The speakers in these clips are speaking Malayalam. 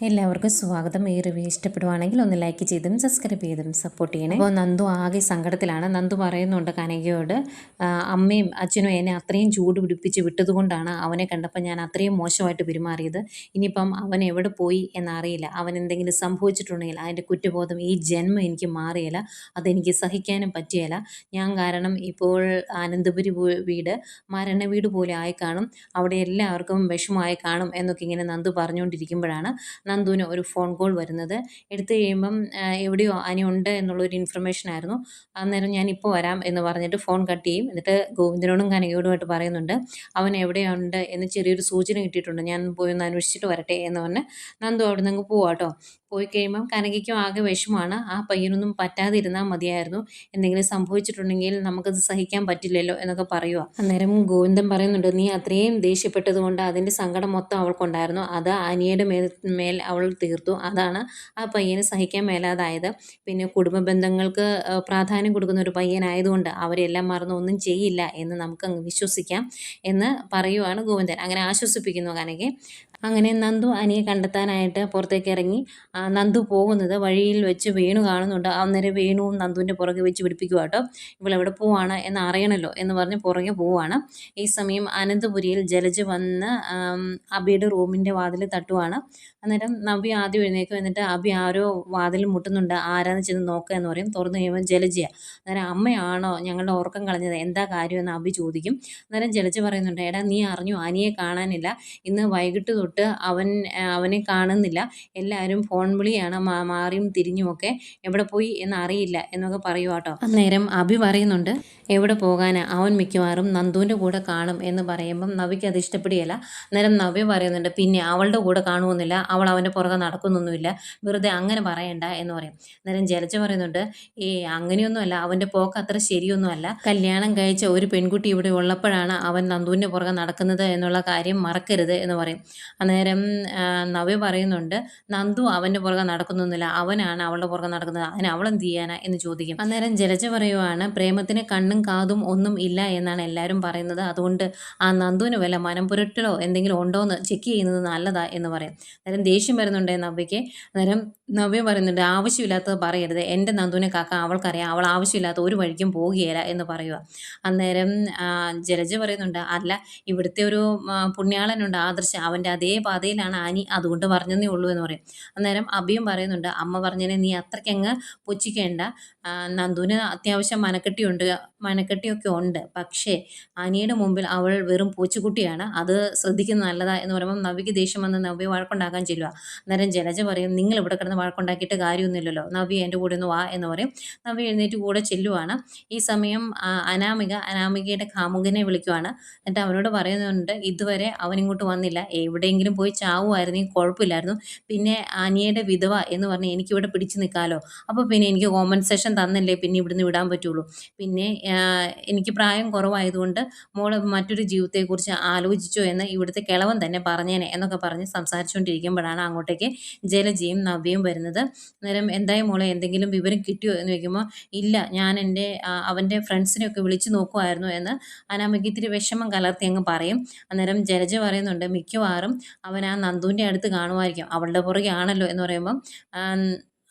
എല്ലാവർക്കും സ്വാഗതം. ഈ റിവ്യൂ ഇഷ്ടപ്പെടുവാണെങ്കിൽ ഒന്ന് ലൈക്ക് ചെയ്തും സബ്സ്ക്രൈബ് ചെയ്തും സപ്പോർട്ട് ചെയ്യണേ. അപ്പോൾ നന്ദു ആകെ സങ്കടത്തിലാണ്. നന്ദു പറയുന്നുണ്ട് കനകയോട് അമ്മയും അച്ഛനും എന്നെ അത്രയും ചൂട് പിടിപ്പിച്ച് വിട്ടതുകൊണ്ടാണ് അവനെ കണ്ടപ്പോൾ ഞാൻ അത്രയും മോശമായിട്ട് പെരുമാറിയത്. ഇനിയിപ്പം അവൻ എവിടെ പോയി എന്നറിയില്ല. അവൻ എന്തെങ്കിലും സംഭവിച്ചിട്ടുണ്ടെങ്കിൽ അതിന്റെ കുറ്റബോധം ഈ ജന്മം എനിക്ക് മാറിയില്ല. അതെനിക്ക് സഹിക്കാനും പറ്റിയല്ല. ഞാൻ കാരണം ഇപ്പോൾ ആനന്ദപുരി വീട് മരണ വീട് പോലെ ആയി കാണും. അവിടെ എല്ലാവർക്കും വിഷമമായി കാണും എന്നൊക്കെ ഇങ്ങനെ നന്ദു പറഞ്ഞുകൊണ്ടിരിക്കുമ്പോഴാണ് നന്ദുവിന് ഒരു ഫോൺ കോൾ വരുന്നത്. എടുത്തു കഴിയുമ്പം എവിടെയോ അനി ഉണ്ട് എന്നുള്ളൊരു ഇൻഫർമേഷൻ ആയിരുന്നു. അന്നേരം ഞാൻ ഇപ്പോൾ വരാം എന്ന് പറഞ്ഞിട്ട് ഫോൺ കട്ട് ചെയ്യും. എന്നിട്ട് ഗോവിന്ദനോടും കനകയോടുമായിട്ട് പറയുന്നുണ്ട് അവൻ എവിടെയുണ്ട്? എന്ന് ചെറിയൊരു സൂചന കിട്ടിയിട്ടുണ്ട്. ഞാൻ പോയി ഒന്ന് അന്വേഷിച്ചിട്ട് വരട്ടെ എന്ന് പറഞ്ഞ് നന്ദു അവിടെ നിന്ന് പോവാട്ടോ പോയി കഴിയുമ്പം കനകയ്ക്കും ആകെ വിഷമമാണ്. ആ പയ്യനൊന്നും പറ്റാതിരുന്നാൽ മതിയായിരുന്നു. എന്തെങ്കിലും സംഭവിച്ചിട്ടുണ്ടെങ്കിൽ നമുക്കത് സഹിക്കാൻ പറ്റില്ലല്ലോ എന്നൊക്കെ പറയുക അന്നേരം ഗോവിന്ദൻ പറയുന്നുണ്ട് നീ അത്രയും ദേഷ്യപ്പെട്ടതുകൊണ്ട് അതിന്റെ സങ്കടം മൊത്തം അവൾക്കുണ്ടായിരുന്നു. അത് അനിയുടെ മേൽ മേൽ അവൾ തീർത്തു. അതാണ് ആ പയ്യന് സഹിക്കാൻ മേലാതായത്. പിന്നെ കുടുംബ ബന്ധങ്ങൾക്ക് പ്രാധാന്യം കൊടുക്കുന്ന ഒരു പയ്യനായതുകൊണ്ട് അവരെല്ലാം മറന്ന് ഒന്നും ചെയ്യില്ല എന്ന് നമുക്ക് അങ്ങ് വിശ്വസിക്കാം എന്ന് പറയുവാണ് ഗോവിന്ദൻ. അങ്ങനെ ആശ്വസിപ്പിക്കുന്നു കനകെ. അങ്ങനെ നന്ദു അനിയെ കണ്ടെത്താനായിട്ട് പുറത്തേക്ക് ഇറങ്ങി. നന്ദു പോകുന്നത് വഴിയിൽ വെച്ച് വേണു കാണുന്നുണ്ട്. അന്നേരം വേണുവും നന്ദുവിന്റെ പുറകെ വെച്ച് പിടിപ്പിക്കുക കേട്ടോ. ഇവളെവിടെ പോവാണ് എന്ന് അറിയണമല്ലോ എന്ന് പറഞ്ഞ് പുറകെ പോവാണ്. ഈ സമയം അനന്തപുരിയിൽ ജലജ് വന്ന് അബിയുടെ റൂമിന്റെ വാതിൽ തട്ടുവാണ്. അന്നേരം നവ്യ ആദ്യം എഴുന്നേക്കും എന്നിട്ട് അബി ആരോ വാതിൽ മുട്ടുന്നുണ്ട് ആരാന്ന് ചെന്ന് നോക്കുക എന്ന് പറയും. തുറന്നു കഴിയുമ്പോൾ ജലജയാണ് അന്നേരം അമ്മയാണോ ഞങ്ങളുടെ ഉറക്കം കളഞ്ഞത്? എന്താ കാര്യം? എന്ന് അബി ചോദിക്കും. അന്നേരം ജലജ പറയുന്നുണ്ട് എടാ നീ അറിഞ്ഞു അനിയെ കാണാനില്ല. ഇന്ന് വൈകിട്ട് തൊട്ട് അവൻ അവനെ കാണുന്നില്ല. എല്ലാവരും ഫോൺ വിളിയാണ് മാറിയും തിരിഞ്ഞുമൊക്കെ എവിടെ പോയി എന്ന് അറിയില്ല എന്നൊക്കെ കേട്ടോ അന്നേരം അഭി പറയുന്നുണ്ട് എവിടെ പോകാനാ? അവൻ മിക്കവാറും നന്ദുവിന്റെ കൂടെ കാണും എന്ന് പറയുമ്പം നവിക്ക് അത് ഇഷ്ടപ്പെടുകയില്ല. അന്നേരം നവ്യ പറയുന്നുണ്ട് പിന്നെ അവളുടെ കൂടെ കാണുമെന്നില്ല അവൾ അവന്റെ പുറകെ നടക്കുന്നൊന്നുമില്ല. വെറുതെ അങ്ങനെ പറയണ്ട എന്ന് പറയും. അന്നേരം ജലജ പറയുന്നുണ്ട് ഈ അങ്ങനെയൊന്നുമല്ല. അവന്റെ പോക്ക് അത്ര ശരിയൊന്നുമല്ല. കല്യാണം കഴിച്ച ഒരു പെൺകുട്ടി ഇവിടെ ഉള്ളപ്പോഴാണ് അവൻ നന്ദുവിന്റെ പുറകെ നടക്കുന്നത് എന്നുള്ള കാര്യം മറക്കരുത് എന്ന് പറയും. അന്നേരം നവ്യ പറയുന്നുണ്ട് നന്ദു അവന്റെ പുറകെ നടക്കുന്നൊന്നുമില്ല. അവനാണ് അവളുടെ പുറകെ നടക്കുന്നത്. അതിന് അവളെന്ത് ചെയ്യാനാ? എന്ന് ചോദിക്കും. അന്നേരം ജലജ പറയുവാണ് പ്രേമത്തിന് കണ്ണും കാതും ഒന്നും ഇല്ല എന്നാണ് എല്ലാവരും പറയുന്നത്. അതുകൊണ്ട് ആ നന്ദുവിന് വല്ല മനം പുരട്ടലോ എന്തെങ്കിലും ഉണ്ടോ എന്ന് ചെക്ക് ചെയ്യുന്നത് നല്ലതാ എന്ന് പറയും. അന്നേരം ദേഷ്യം വരുന്നുണ്ട് നവ്യയ്ക്ക്. അന്നേരം നവ്യ പറയുന്നുണ്ട് ആവശ്യമില്ലാത്തത് പറയരുത്. എന്റെ നന്ദുവിനെ കാക്ക അവൾക്കറിയാം. അവൾ ആവശ്യമില്ലാത്ത ഒരു വഴിക്കും പോകുകയില്ല എന്ന് പറയുക. അന്നേരം ജലജ പറയുന്നുണ്ട് അല്ല ഇവിടുത്തെ ഒരു പുണ്യാളനുണ്ട് ആദർശ. അവന്റെ അതേ പാതയിലാണ് ആനി അതുകൊണ്ട് പറഞ്ഞതേ ഉള്ളൂ എന്ന് പറയും. അന്നേരം അഭിയും പറയുന്നുണ്ട് അമ്മ പറഞ്ഞതിനെ നീ അത്രയ്ക്കങ്ങ് പുച്ഛിക്കേണ്ട. നന്ദുവിന് അത്യാവശ്യം മനക്കെട്ടിയുണ്ട്. മനക്കെട്ടിയൊക്കെ ഉണ്ട്. പക്ഷേ ആനിയുടെ മുമ്പിൽ അവൾ വെറും പൂച്ചക്കുട്ടിയാണ്. അത് ശ്രദ്ധിക്കുന്നത് നല്ലതാ എന്ന് പറയുമ്പോൾ നവ്യക്ക് ദേഷ്യം വന്ന് നവ്യ വഴക്കുണ്ടാക്കാൻ ചെല്ലുക അന്നേരം ജലജ പറയും നിങ്ങൾ ഇവിടെ കിടന്ന് വഴക്കുണ്ടാക്കിയിട്ട് കാര്യമൊന്നുമില്ലല്ലോ. നവ്യ എന്റെ കൂടെ ഒന്ന് വാ എന്ന് പറയും. നവ്യ എഴുന്നേറ്റ് കൂടെ ചെല്ലുവാണ്. ഈ സമയം അനാമിക അനാമികയുടെ കാമുകനെ വിളിക്കുവാണ്. എന്നിട്ട് അവനോട് പറയുന്നുണ്ട് ഇതുവരെ അവൻ ഇങ്ങോട്ട് വന്നില്ല. എവിടെയെങ്കിലും പോയി ചാവുമായിരുന്നെങ്കിൽ കുഴപ്പമില്ലായിരുന്നു. പിന്നെ അനിയുടെ വിധവ എന്ന് പറഞ്ഞ് എനിക്കിവിടെ പിടിച്ചു നിൽക്കാമല്ലോ അപ്പോൾ പിന്നെ എനിക്ക് കോമ്പൻസേഷൻ തന്നല്ലേ? പിന്നെ ഇവിടുന്ന് വിടാൻ പറ്റുള്ളൂ. പിന്നെ എനിക്ക് പ്രായം കുറവായതുകൊണ്ട് മോൾ മറ്റൊരു ജീവിതത്തെക്കുറിച്ച് ആലോചിച്ചോ എന്ന് ഇവിടുത്തെ കിളവൻ തന്നെ പറഞ്ഞേനെ എന്നൊക്കെ പറഞ്ഞ് സംസാരിച്ചുകൊണ്ടിരിക്കുമ്പോഴാണ് അങ്ങോട്ടേക്ക് ജലജയും നവ്യയും വരുന്നത്. അന്നേരം എന്തായി മോളെ എന്തെങ്കിലും വിവരം കിട്ടിയോ എന്ന് ചോദിക്കുമ്പോൾ ഇല്ല ഞാൻ എന്റെ അവന്റെ ഫ്രണ്ട്സിനെയൊക്കെ വിളിച്ചു നോക്കുമായിരുന്നു എന്ന് അനാമിക്ക് ഇത്തിരി വിഷമം കലർത്തി അങ്ങ് പറയും. അന്നേരം ജലജ പറയുന്നുണ്ട് മിക്കവാറും അവൻ ആ നന്ദുവിന്റെ അടുത്ത് കാണുമായിരിക്കും അവളുടെ പുറകെ ആണല്ലോ എന്ന് പറയുമ്പം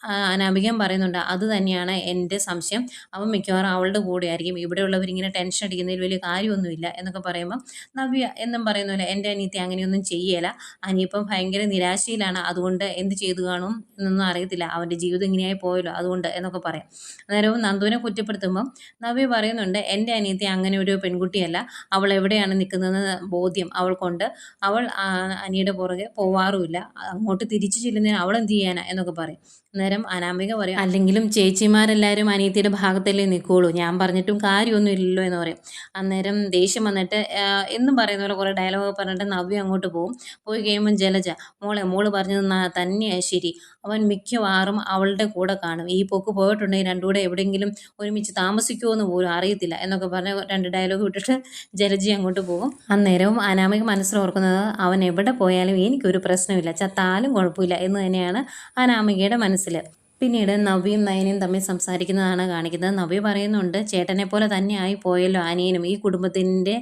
അനാമികൻ പറയുന്നുണ്ട് അത് തന്നെയാണ് എന്റെ സംശയം. അവൻ മിക്കവാറും അവളുടെ കൂടെ ആയിരിക്കും ഇവിടെയുള്ളവരിങ്ങനെ ടെൻഷൻ അടിക്കുന്നതിൽ വലിയ കാര്യമൊന്നുമില്ല എന്നൊക്കെ പറയുമ്പോൾ നവ്യ എന്നും പറയുന്നില്ല എന്റെ അനിയത്തി അങ്ങനെയൊന്നും ചെയ്യല. അനിയപ്പം ഭയങ്കര നിരാശയിലാണ്. അതുകൊണ്ട് എന്ത് ചെയ്തു കാണും എന്നൊന്നും അറിയത്തില്ല. അവന്റെ ജീവിതം ഇങ്ങനെയായി പോയല്ലോ. അതുകൊണ്ട് എന്നൊക്കെ പറയാം. അന്നേരവും നന്ദുവിനെ കുറ്റപ്പെടുത്തുമ്പം നവ്യ പറയുന്നുണ്ട് എന്റെ അനിയത്തി അങ്ങനെ ഒരു പെൺകുട്ടിയല്ല. അവൾ എവിടെയാണ് നിൽക്കുന്നതെന്ന് ബോധ്യം അവൾക്കുണ്ട്. അവൾ അനിയുടെ പുറകെ പോവാറുമില്ല. അങ്ങോട്ട് തിരിച്ചു ചെല്ലുന്നതിന് അവൾ എന്ത് ചെയ്യാനാ? എന്നൊക്കെ പറയും. അന്നേരം അനാമിക പറയും. അല്ലെങ്കിലും ചേച്ചിമാരെല്ലാവരും അനിയത്തിയുടെ ഭാഗത്തല്ലേ നിൽക്കുള്ളൂ ഞാൻ പറഞ്ഞിട്ടും കാര്യമൊന്നും ഇല്ലല്ലോ എന്ന് പറയും. അന്നേരം ദേഷ്യം വന്നിട്ട് എന്നും പറയുന്ന പോലെ കുറേ ഡയലോഗ് പറഞ്ഞിട്ട് നവ്യ അങ്ങോട്ട് പോകും പോയി കഴിയുമ്പോൾ ജലജ മോളെ മോൾ പറഞ്ഞത് തന്നെയാണ് ശരി. അവൻ മിക്കവാറും അവളുടെ കൂടെ കാണും. ഈ പോക്ക് പോയിട്ടുണ്ടെങ്കിൽ രണ്ടുകൂടെ എവിടെയെങ്കിലും ഒരുമിച്ച് താമസിക്കുമോ എന്ന് പോലും അറിയത്തില്ല. എന്നൊക്കെ പറഞ്ഞ് രണ്ട് ഡയലോഗ് വിട്ടിട്ട് ജലജി അങ്ങോട്ട് പോകും അന്നേരവും അനാമിക മനസ്സിൽ ഓർക്കുന്നത് അവൻ എവിടെ പോയാലും എനിക്കൊരു പ്രശ്നമില്ല. ചത്താലും കുഴപ്പമില്ല. എന്ന് തന്നെയാണ് അനാമികയുടെ മനസ്സിൽ പിന്നീട് നവ്യയും നയനയും തമ്മിൽ സംസാരിക്കുന്നതാണ് കാണിക്കുന്നത്. നവ്യ പറയുന്നുണ്ട് ചേട്ടനെ പോലെ തന്നെ ആയി പോയല്ലോ ആനിയനും ഈ കുടുംബത്തിന്റെ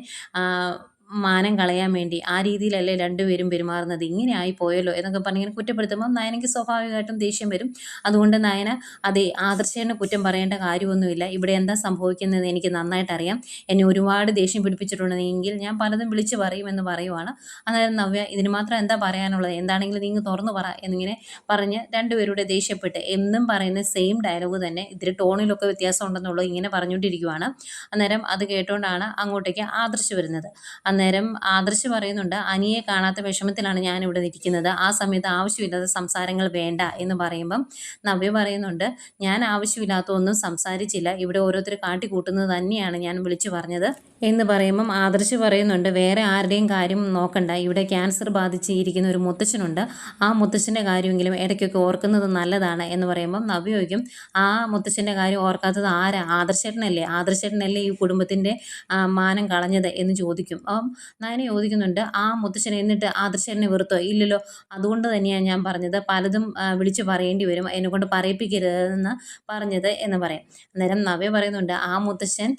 മാനം കളയാൻ വേണ്ടി ആ രീതിയിലല്ലേ രണ്ടുപേരും പെരുമാറുന്നത്? ഇങ്ങനെ ആയി പോയല്ലോ എന്നൊക്കെ പറഞ്ഞ് ഇങ്ങനെ കുറ്റപ്പെടുത്തുമ്പോൾ നയനയ്ക്ക് സ്വാഭാവികമായിട്ടും ദേഷ്യം വരും. അതുകൊണ്ട് നയന അതെ ആദർശേനെ കുറ്റം പറയേണ്ട കാര്യമൊന്നുമില്ല. ഇവിടെ എന്താ സംഭവിക്കുന്നത് എനിക്ക് നന്നായിട്ട് അറിയാം എന്നെ ഒരുപാട് ദേഷ്യം പിടിപ്പിച്ചിട്ടുണ്ടെങ്കിൽ ഞാൻ പലതും വിളിച്ച് പറയുമെന്ന് പറയുവാണ്. അന്നേരം നവ്യ ഇതിന് മാത്രം എന്താ പറയാനുള്ളത്? എന്താണെങ്കിലും നിങ്ങൾ തുറന്നു പറ എന്നിങ്ങനെ പറഞ്ഞ് രണ്ടുപേരുടെ ദേഷ്യപ്പെട്ട് എന്നും പറയുന്ന സെയിം ഡയലോഗ് തന്നെ ഇത്തിരി ടോണിലൊക്കെ വ്യത്യാസം ഉണ്ടെന്നുള്ളൂ ഇങ്ങനെ പറഞ്ഞുകൊണ്ടിരിക്കുവാണ്. അന്നേരം അത് കേട്ടുകൊണ്ടാണ് അങ്ങോട്ടേക്ക് ആദർശ് വരുന്നത്. അന്നേരം ആദർശ് പറയുന്നുണ്ട് അനിയെ കാണാത്ത വിഷമത്തിലാണ് ഞാൻ ഇവിടെ ഇരിക്കുന്നത് ആ സമയത്ത് ആവശ്യമില്ലാത്ത സംസാരങ്ങൾ വേണ്ട എന്ന് പറയുമ്പം നവ്യ പറയുന്നുണ്ട് ഞാൻ ആവശ്യമില്ലാത്ത ഒന്നും സംസാരിച്ചില്ല. ഇവിടെ ഓരോരുത്തർ കാട്ടിക്കൂട്ടുന്നത് തന്നെയാണ് ഞാൻ വിളിച്ചു പറഞ്ഞത് എന്ന് പറയുമ്പം ആദർശ് പറയുന്നുണ്ട് വേറെ ആരുടെയും കാര്യം നോക്കണ്ട. ഇവിടെ ക്യാൻസർ ബാധിച്ചിരിക്കുന്ന ഒരു മുത്തച്ഛനുണ്ട്. ആ മുത്തച്ഛന്റെ കാര്യമെങ്കിലും ഇടയ്ക്കൊക്കെ ഓർക്കുന്നത് നല്ലതാണ് എന്ന് പറയുമ്പം നവ്യോയ്ക്കും ആ മുത്തച്ഛന്റെ കാര്യം ഓർക്കാത്തത് ആരാ? ആദർശേട്ടനല്ലേ? ആദർശേട്ടനല്ലേ ഈ കുടുംബത്തിന്റെ മാനം കളഞ്ഞത്? എന്ന് ചോദിക്കും. അപ്പം നയന ചോദിക്കുന്നുണ്ട് ആ മുത്തശ്ശനെ എന്നിട്ട് ആദർശനെ വെറുത്തോ? ഇല്ലല്ലോ അതുകൊണ്ട് തന്നെയാണ് ഞാൻ പറഞ്ഞത്. പലതും വിളിച്ചു പറയേണ്ടി വരും. എന്നെക്കൊണ്ട് പറയിപ്പിക്കരുതെന്ന് പറഞ്ഞത് എന്ന് പറയാം. അന്നേരം നവ്യ പറയുന്നുണ്ട് ആ മുത്തശ്ശൻ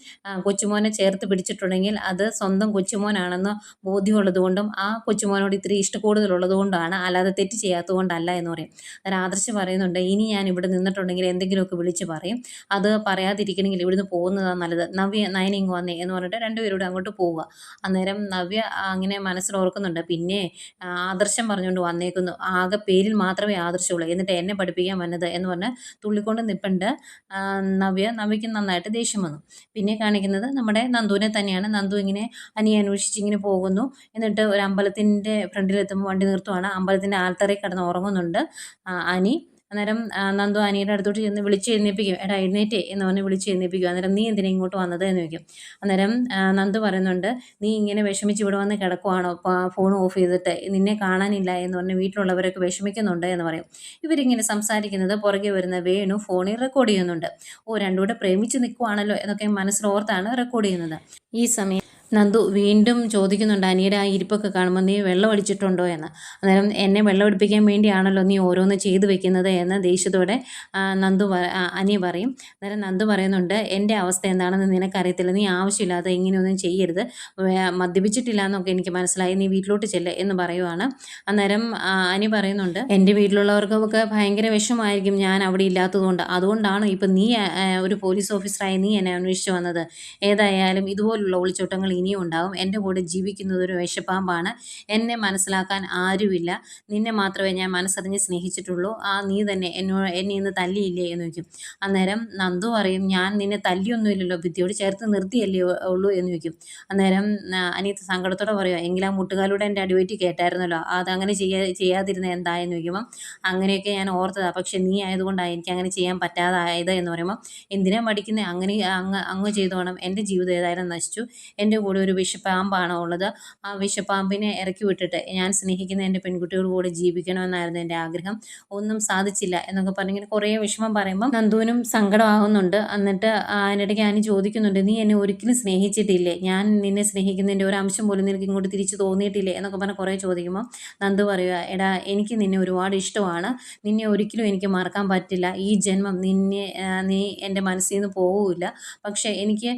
കൊച്ചുമോനെ ചേർത്ത് പിടിച്ചിട്ടുണ്ടെങ്കിൽ അത് സ്വന്തം കൊച്ചുമോനാണെന്ന് ബോധ്യമുള്ളത് കൊണ്ടും ആ കൊച്ചുമോനോട് ഇത്തിരി ഇഷ്ടക്കൂടുതലുള്ളത് കൊണ്ടാണ്. അല്ലാതെ തെറ്റ് ചെയ്യാത്തത് കൊണ്ടല്ല എന്ന് പറയും. അന്നേരം ആദർശ് പറയുന്നുണ്ട് ഇനി ഞാൻ ഇവിടെ നിന്നിട്ടുണ്ടെങ്കിൽ എന്തെങ്കിലുമൊക്കെ വിളിച്ച് പറയും. അത് പറയാതിരിക്കണമെങ്കിൽ ഇവിടുന്ന് പോകുന്നതാണ് നല്ലത്. നവ്യ നയന ഇങ്ങ് വന്നേ എന്ന് പറഞ്ഞിട്ട് രണ്ടുപേരോട് അങ്ങോട്ട് പോവുക. അന്നേരം നവ്യ അങ്ങനെ മനസ്സിൽ ഓർക്കുന്നുണ്ട് പിന്നെ ആദർശം പറഞ്ഞുകൊണ്ട് വന്നേക്കുന്നു. ആകെ പേരിൽ മാത്രമേ ആദർശമുള്ളൂ. എന്നിട്ട് എന്നെ പഠിപ്പിക്കാൻ വന്നത് എന്ന് പറഞ്ഞ് തുള്ളിക്കൊണ്ട് നിൽപ്പുണ്ട് നവ്യ. നവ്യയ്ക്ക് നന്നായിട്ട് ദേഷ്യം വന്നു. പിന്നെ കാണിക്കുന്നത് നമ്മുടെ നന്ദുവിനെ തന്നെയാണ്. നന്ദു ഇങ്ങനെ അനിയെ അന്വേഷിച്ച് ഇങ്ങനെ പോകുന്നു. എന്നിട്ട് ഒരു അമ്പലത്തിന്റെ ഫ്രണ്ടിലെത്തുമ്പോൾ വണ്ടി നിർത്തുവാണ്. അമ്പലത്തിന്റെ ആൽത്തറയിൽ കിടന്ന് ഉറങ്ങുന്നുണ്ട് അനി. അന്നേരം നന്ദു അനിയുടെ അടുത്തോട്ട് ചെന്ന് വിളിച്ച് എഴുന്നേൽപ്പിക്കും എടാ എഴുന്നേറ്റേ എന്ന് പറഞ്ഞ് വിളിച്ച് എഴുന്നേൽപ്പിക്കും അന്നേരം നീ എന്തിനാ ഇങ്ങോട്ട് വന്നത്? എന്ന് ചോദിക്കും. അന്നേരം നന്ദു പറയുന്നുണ്ട് നീ ഇങ്ങനെ വിഷമിച്ച് ഇവിടെ വന്ന് കിടക്കുവാണോ? ഫോൺ ഓഫ് ചെയ്തിട്ട് നിന്നെ കാണാനില്ല എന്ന് പറഞ്ഞ് വീട്ടിലുള്ളവരൊക്കെ വിഷമിക്കുന്നുണ്ട് എന്ന് പറയും. ഇവരിങ്ങനെ സംസാരിക്കുന്നത് പുറകെ വരുന്ന വേണു ഫോണിൽ റെക്കോർഡ് ചെയ്യുന്നുണ്ട്. ഓ രണ്ടുകൂടെ പ്രേമിച്ച് നിൽക്കുവാണല്ലോ എന്നൊക്കെ മനസ്സിലോർത്താണ് റെക്കോർഡ് ചെയ്യുന്നത്. ഈ സമയം നന്ദു വീണ്ടും ചോദിക്കുന്നുണ്ട് അനിയുടെ ആ ഇരിപ്പൊക്കെ കാണുമ്പോൾ നീ വെള്ളം അടിച്ചിട്ടുണ്ടോ എന്ന്. അന്നേരം എന്നെ വെള്ളം അടിപ്പിക്കാൻ വേണ്ടിയാണല്ലോ നീ ഓരോന്ന് ചെയ്തു വെക്കുന്നത് എന്ന് ദേഷ്യത്തോടെ നന്ദു അനി പറയും. അന്നേരം നന്ദു പറയുന്നുണ്ട് എന്റെ അവസ്ഥ എന്താണെന്ന് നിനക്കറിയത്തില്ല നീ ആവശ്യമില്ലാതെ ഇങ്ങനെയൊന്നും ചെയ്യരുത്. മദ്യപിച്ചിട്ടില്ല എന്നൊക്കെ എനിക്ക് മനസ്സിലായി നീ വീട്ടിലോട്ട് ചെല്ല് എന്ന് പറയുവാണ്. അന്നേരം അനി പറയുന്നുണ്ട് എന്റെ വീട്ടിലുള്ളവർക്കൊക്കെ ഭയങ്കര വിഷമമായിരിക്കും ഞാൻ അവിടെ ഇല്ലാത്തതുകൊണ്ട്. അതുകൊണ്ടാണ് ഇപ്പം നീ ഒരു പോലീസ് ഓഫീസറായി നീ എന്നെ അന്വേഷിച്ച് വന്നത്. ഏതായാലും ഇതുപോലുള്ള ഒളിച്ചോട്ടങ്ങൾ ഇനിയും ഉണ്ടാവും. എന്റെ കൂടെ ജീവിക്കുന്നത് ഒരു വിഷപ്പാമ്പാണ്. എന്നെ മനസ്സിലാക്കാൻ ആരുമില്ല. നിന്നെ മാത്രമേ ഞാൻ മനസ്സറിഞ്ഞ് സ്നേഹിച്ചിട്ടുള്ളൂ. ആ നീ തന്നെ എന്നോട് എന്നെ ഇന്ന് തല്ലിയില്ലേ എന്ന് ചോദിക്കും. അന്നേരം നന്ദു പറയും ഞാൻ നിന്നെ തല്ലിയൊന്നുമില്ലല്ലോ ഭിത്തിയോട് ചേർത്ത് നിർത്തിയല്ലേ ഉള്ളൂ എന്ന് ചോദിക്കും. അന്നേരം അനിയത്ത് സങ്കടത്തോടെ പറയുക എങ്കിൽ ആ മുട്ടുകാലൂടെ എന്റെ അടിവയറ്റി കേട്ടായിരുന്നല്ലോ അതങ്ങനെ ചെയ്യാ ചെയ്യാതിരുന്ന എന്തായെന്ന് ചോദിക്കുമ്പം അങ്ങനെയൊക്കെ ഞാൻ ഓർത്തതാണ് പക്ഷെ നീ ആയതുകൊണ്ടാണ് എനിക്ക് അങ്ങനെ ചെയ്യാൻ പറ്റാതായത് എന്ന് പറയുമ്പോൾ എന്തിനാ പഠിക്കുന്നത് അങ്ങനെ അങ്ങ് അങ്ങ് ചെയ്തോണം. എന്റെ ജീവിതം ഏതായാലും നശിച്ചു. എന്റെ ഒരു വിഷപ്പാമ്പാണ് ഉള്ളത്. ആ വിഷപ്പാമ്പിനെ ഇറക്കി വിട്ടിട്ട് ഞാൻ സ്നേഹിക്കുന്ന എന്റെ പെൺകുട്ടിയോട് കൂടെ ജീവിക്കണമെന്നായിരുന്നു എന്റെ ആഗ്രഹം. ഒന്നും സാധിച്ചില്ല എന്നൊക്കെ പറഞ്ഞിങ്ങനെ കുറേ വിഷമം പറയുമ്പം നന്ദുവിനും സങ്കടമാകുന്നുണ്ട് എന്നിട്ട് അതിനിടയ്ക്ക് ഞാൻ ചോദിക്കുന്നുണ്ട് നീ എന്നെ ഒരിക്കലും സ്നേഹിച്ചിട്ടില്ലേ? ഞാൻ നിന്നെ സ്നേഹിക്കുന്നതിന്റെ ഒരു അംശം പോലും നിനക്ക് ഇങ്ങോട്ട് തിരിച്ചു തോന്നിയിട്ടില്ലേ? എന്നൊക്കെ പറഞ്ഞ് കുറേ ചോദിക്കുമ്പോൾ നന്ദു പറയുക എടാ എനിക്ക് നിന്നെ ഒരുപാട് ഇഷ്ടമാണ്. നിന്നെ ഒരിക്കലും എനിക്ക് മറക്കാൻ പറ്റില്ല. ഈ ജന്മം നിന്നെ നീ എന്റെ മനസ്സിൽ നിന്ന് പോവില്ല പക്ഷേ എനിക്ക്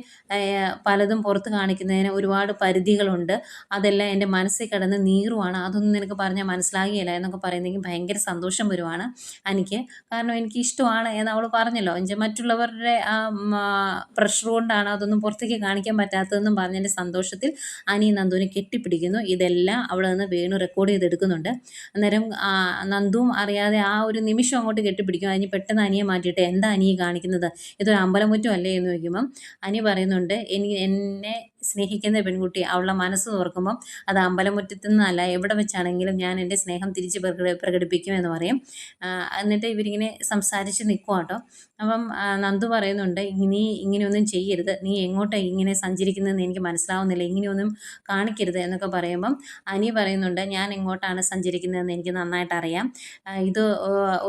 പലതും പുറത്ത് കാണിക്കുന്നതിന് ഒരുപാട് പരിധികളുണ്ട്. അതെല്ലാം എന്റെ മനസ്സിൽ കിടന്ന് നീറുവാണ്. അതൊന്നും നിനക്ക് പറഞ്ഞാൽ മനസ്സിലാകുകയില്ല എന്നൊക്കെ പറയുന്നെങ്കിൽ ഭയങ്കര സന്തോഷം വരുവാണ് എനിക്ക്. കാരണം എനിക്ക് ഇഷ്ടമാണ് എന്ന് അവൾ പറഞ്ഞല്ലോ. എന്നുവെച്ചാൽ മറ്റുള്ളവരുടെ ആ പ്രഷർ കൊണ്ടാണ് അതൊന്നും പുറത്തേക്ക് കാണിക്കാൻ പറ്റാത്തതെന്നും പറഞ്ഞതിന്റെ സന്തോഷത്തിൽ അനി നന്ദുവിനെ കെട്ടിപ്പിടിക്കുന്നു. ഇതെല്ലാം അവിടെ നിന്ന് വീണു റെക്കോർഡ് ചെയ്തെടുക്കുന്നുണ്ട്. അന്നേരം നന്ദുവും അറിയാതെ ആ ഒരു നിമിഷം അങ്ങോട്ട് കെട്ടിപ്പിടിക്കും. അനി പെട്ടെന്ന് അനിയെ മാറ്റിയിട്ട് എന്താ അനിയെ കാണിക്കുന്നത്? ഇതൊരു അമ്പലമുറ്റം അല്ലേ എന്ന് ചോദിക്കുമ്പം അനി പറയുന്നുണ്ട് എനിക്ക് എന്നെ സ്നേഹിക്കുന്ന പെൺകുട്ടി അവളുടെ മനസ്സ് തുറക്കുമ്പം അത് അമ്പലമുറ്റത്തു നിന്നല്ല എവിടെ വെച്ചാണെങ്കിലും ഞാൻ എന്റെ സ്നേഹം തിരിച്ച് പ്രകടിപ്പിക്കും എന്ന് പറയും. എന്നിട്ട് ഇവരിങ്ങനെ സംസാരിച്ച് നിൽക്കും കേട്ടോ അപ്പം നന്ദു പറയുന്നുണ്ട് നീ ഇങ്ങനെയൊന്നും ചെയ്യരുത്. നീ എങ്ങോട്ടാണ് ഇങ്ങനെ സഞ്ചരിക്കുന്നതെന്ന് എനിക്ക് മനസ്സിലാവുന്നില്ല. ഇങ്ങനെയൊന്നും കാണിക്കരുത് എന്നൊക്കെ പറയുമ്പം അനി പറയുന്നുണ്ട് ഞാൻ എങ്ങോട്ടാണ് സഞ്ചരിക്കുന്നതെന്ന് എനിക്ക് നന്നായിട്ട് അറിയാം. ഇത്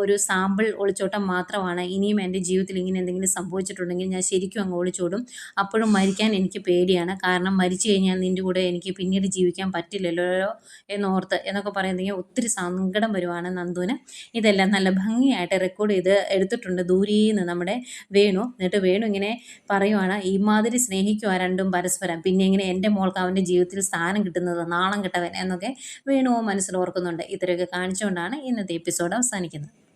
ഒരു സാമ്പിൾ ഒളിച്ചോട്ടം മാത്രമാണ്. ഇനിയും എന്റെ ജീവിതത്തിൽ ഇങ്ങനെ എന്തെങ്കിലും സംഭവിച്ചിട്ടുണ്ടെങ്കിൽ ഞാൻ ശരിക്കും അങ്ങ് ഒളിച്ചോടും. അപ്പോഴും മരിക്കാൻ എനിക്ക് പേടിയാണ്. കാരണം മരിച്ചു കഴിഞ്ഞാൽ നിന്റെ കൂടെ എനിക്ക് പിന്നീട് ജീവിക്കാൻ പറ്റില്ലല്ലോ എന്നോർത്ത് എന്നൊക്കെ പറയുന്നെങ്കിൽ ഒത്തിരി സങ്കടം വരുവാണ് നന്ദുവിന്. ഇതെല്ലാം നല്ല ഭംഗിയായിട്ട് റെക്കോർഡ് ചെയ്ത് എടുത്തിട്ടുണ്ട് ദൂരീന്ന് നമ്മുടെ വേണു. എന്നിട്ട് വേണു ഇങ്ങനെ പറയുവാണ് ഇമാതിരി സ്നേഹിക്കുക രണ്ടും പരസ്പരം. പിന്നെ ഇങ്ങനെ എന്റെ മോൾക്ക് അവന്റെ ജീവിതത്തിൽ സ്ഥാനം കിട്ടുന്നത് നാണം കിട്ടവൻ എന്നൊക്കെ വേണുവോ മനസ്സിലോർക്കുന്നുണ്ട് ഇത്രയൊക്കെ കാണിച്ചുകൊണ്ടാണ് ഇന്നത്തെ എപ്പിസോഡ് അവസാനിക്കുന്നത്.